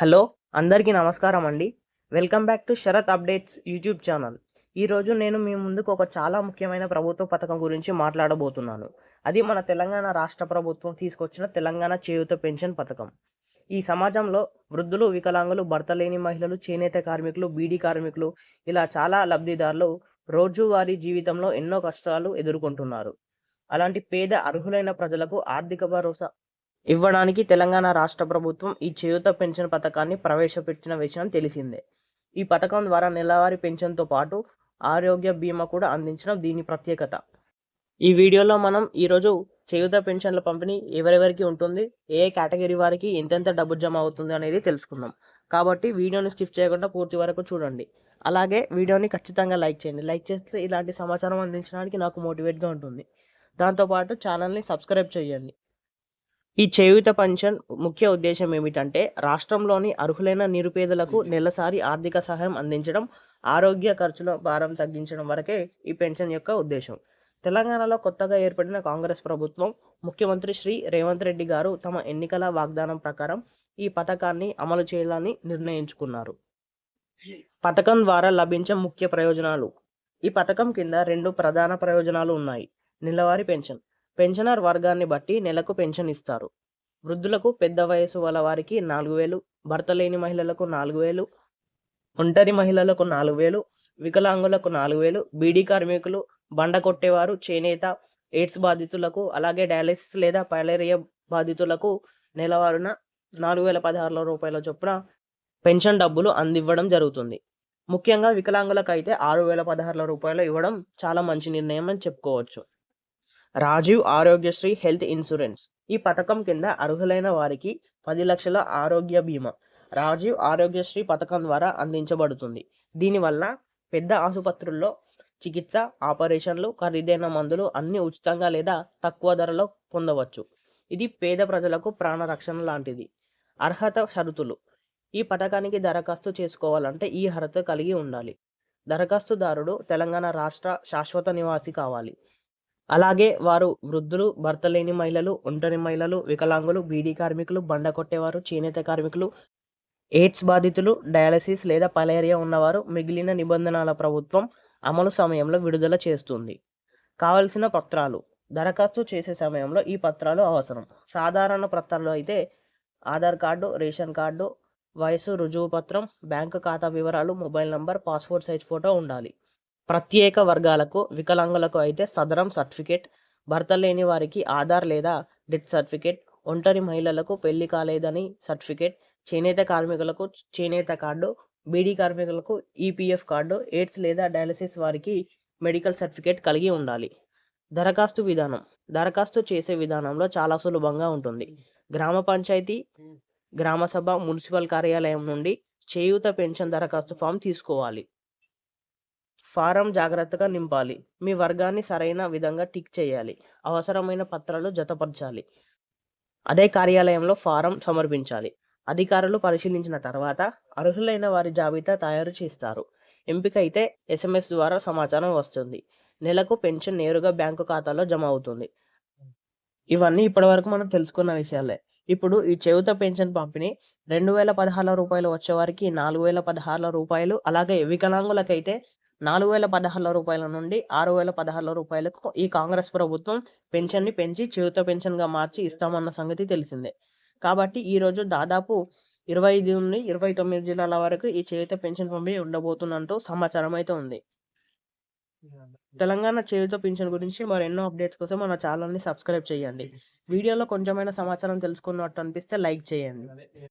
Hello అందరికీ నమస్కారం అండి. Welcome back to Sharath updates YouTube channel. ఈరోజు నేను మీ ముందుకు ఒక చాలా ముఖ్యమైన ప్రభుత్వ పథకం గురించి మాట్లాడబోతున్నాను. అది మన తెలంగాణ రాష్ట్ర ప్రభుత్వం తీసుకొచ్చిన తెలంగాణ చేయూత పెన్షన్ పథకం. ఈ సమాజంలో వృద్ధులు వికలాంగులు భర్త లేని మహిళలు చేనేత కార్మికులు బీడీ కార్మికులు ఇలా చాలా లబ్ధిదారులు రోజువారీ జీవితంలో ఎన్నో కష్టాలు ఎదుర్కొంటున్నారు. అలాంటి పేద అర్హులైన ప్రజలకు ఆర్థిక భరోసా ఇవ్వడానికి తెలంగాణ రాష్ట్ర ప్రభుత్వం ఈ చేయూత పెన్షన్ పథకాన్ని ప్రవేశపెట్టిన విషయం తెలిసిందే. ఈ పథకం ద్వారా నెలవారీ పెన్షన్తో పాటు ఆరోగ్య బీమా కూడా అందించడం దీని ప్రత్యేకత. ఈ వీడియోలో మనం ఈరోజు చేయూత పెన్షన్ల పంపిణీ ఎవరెవరికి ఉంటుంది ఏ కేటగిరీ వారికి ఎంతెంత డబ్బు జమ అవుతుంది అనేది తెలుసుకుందాం. కాబట్టి వీడియోని స్కిప్ చేయకుండా పూర్తి వరకు చూడండి. అలాగే వీడియోని ఖచ్చితంగా లైక్ చేయండి. లైక్ చేస్తే ఇలాంటి సమాచారం అందించడానికి నాకు మోటివేట్గా ఉంటుంది. దాంతోపాటు ఛానల్ని సబ్స్క్రైబ్ చేయండి. ఈ చేయూత పెన్షన్ ముఖ్య ఉద్దేశం ఏమిటంటే రాష్ట్రంలోని అర్హులైన నిరుపేదలకు నెలసరి ఆర్థిక సహాయం అందించడం ఆరోగ్య ఖర్చుల భారం తగ్గించడం వరకే ఈ పెన్షన్ యొక్క ఉద్దేశం. తెలంగాణలో కొత్తగా ఏర్పడిన కాంగ్రెస్ ప్రభుత్వం ముఖ్యమంత్రి శ్రీ రేవంత్ రెడ్డి గారు తమ ఎన్నికల వాగ్దానం ప్రకారం ఈ పథకాన్ని అమలు చేయాలని నిర్ణయించుకున్నారు. పథకం ద్వారా లభించే ముఖ్య ప్రయోజనాలు. ఈ పథకం కింద రెండు ప్రధాన ప్రయోజనాలు ఉన్నాయి. నెలవారీ పెన్షన్. పెన్షనర్ వర్గాన్ని బట్టి నెలకు పెన్షన్ ఇస్తారు. వృద్ధులకు పెద్ద వయసు వాళ్ళ వారికి నాలుగు వేలు భర్త లేని మహిళలకు నాలుగు వేలు ఒంటరి మహిళలకు నాలుగు వేలు వికలాంగులకు నాలుగు వేలు బీడీ కార్మికులు బండ కొట్టేవారు చేనేత ఎయిడ్స్ బాధితులకు అలాగే డయాలసిస్ లేదా పైలేరియా బాధితులకు నెలవారున నాలుగు వేల పదహారుల రూపాయల చొప్పున పెన్షన్ డబ్బులు అందివ్వడం జరుగుతుంది. ముఖ్యంగా వికలాంగులకు అయితే ఆరు వేల పదహారుల రూపాయలు ఇవ్వడం చాలా మంచి నిర్ణయం అని చెప్పుకోవచ్చు. Rajiv Aarogyasri health insurance. ఈ పథకం కింద అర్హులైన వారికి పది లక్షల ఆరోగ్య బీమా. రాజీవ్ ఆరోగ్యశ్రీ పథకం ద్వారా అందించబడుతుంది. దీనివల్ల పెద్ద ఆసుపత్రుల్లో చికిత్స ఆపరేషన్లు ఖరీదైన మందులు అన్ని ఉచితంగా లేదా తక్కువ ధరలో పొందవచ్చు. ఇది పేద ప్రజలకు ప్రాణ రక్షణ లాంటిది. అర్హత షరతులు. ఈ పథకానికి దరఖాస్తు చేసుకోవాలంటే ఈ అర్హత కలిగి ఉండాలి. దరఖాస్తుదారుడు తెలంగాణ రాష్ట్ర శాశ్వత నివాసి కావాలి. అలాగే వారు వృద్ధులు భర్త లేని మహిళలు ఒంటరి మహిళలు వికలాంగులు బీడీ కార్మికులు బండ కొట్టేవారు చేనేత కార్మికులు ఎయిడ్స్ బాధితులు డయాలసిస్ లేదా పలేరియా ఉన్నవారు మిగిలిన నిబంధనల ప్రభుత్వం అమలు సమయంలో విడుదల చేస్తుంది. కావలసిన పత్రాలు. దరఖాస్తు చేసే సమయంలో ఈ పత్రాలు అవసరం. సాధారణ పత్రాలు అయితే ఆధార్ కార్డు రేషన్ కార్డు వయసు రుజువు పత్రం బ్యాంకు ఖాతా వివరాలు mobile number passport size photo ఉండాలి. ప్రత్యేక వర్గాలకు వికలాంగులకు అయితే సదరం సర్టిఫికేట్ భర్త లేని వారికి ఆధార్ లేదా డెత్ సర్టిఫికేట్ ఒంటరి మహిళలకు పెళ్ళి కాలేదని సర్టిఫికేట్ చేనేత కార్మికులకు చేనేత కార్డు బీడీ కార్మికులకు ఈపీఎఫ్ కార్డు ఎయిడ్స్ లేదా డయాలసిస్ వారికి మెడికల్ సర్టిఫికేట్ కలిగి ఉండాలి. దరఖాస్తు విధానం. దరఖాస్తు చేసే విధానంలో చాలా సులభంగా ఉంటుంది. గ్రామ పంచాయతీ గ్రామసభ మున్సిపల్ కార్యాలయం నుండి చేయూత పెన్షన్ దరఖాస్తు ఫామ్ తీసుకోవాలి. ఫారం జాగ్రత్తగా నింపాలి. మీ వర్గాన్ని సరైన విధంగా టిక్ చేయాలి. అవసరమైన పత్రాలు జతపరచాలి. అదే కార్యాలయంలో ఫారం సమర్పించాలి. అధికారులు పరిశీలించిన తర్వాత అర్హులైన వారి జాబితా తయారు చేస్తారు. ఎంపిక అయితే ఎస్ఎంఎస్ ద్వారా సమాచారం వస్తుంది. నెలకు పెన్షన్ నేరుగా బ్యాంకు ఖాతాలో జమ అవుతుంది. ఇవన్నీ ఇప్పటివరకు మనం తెలుసుకున్న విషయాలే. ఇప్పుడు ఈ చేయుత పెన్షన్ పంపిణీ రెండు వేల పదహారు రూపాయలు వచ్చేవారికి నాలుగు వేల పదహారు రూపాయలు. అలాగే వికలాంగులకైతే నాలుగు వేల పదహారుల రూపాయల నుండి ఆరు వేల పదహారుల రూపాయలకు ఈ కాంగ్రెస్ ప్రభుత్వం పెన్షన్ని పెంచి చేయుత పెన్షన్గా మార్చి ఇస్తామన్న సంగతి తెలిసిందే. కాబట్టి ఈరోజు దాదాపు ఇరవై ఐదు నుండి ఇరవై తొమ్మిది జిల్లాల వరకు ఈ చేయుత పెన్షన్ పంపిణీ ఉండబోతున్నట్టు సమాచారం అయితే ఉంది. తెలంగాణ చేయుత పెన్షన్ గురించి మరెన్నో అప్డేట్స్ కోసం మన ఛానల్ని సబ్స్క్రైబ్ చేయండి. వీడియోలో కొంచెమైనా సమాచారం తెలుసుకున్నట్టు అనిపిస్తే లైక్ చేయండి.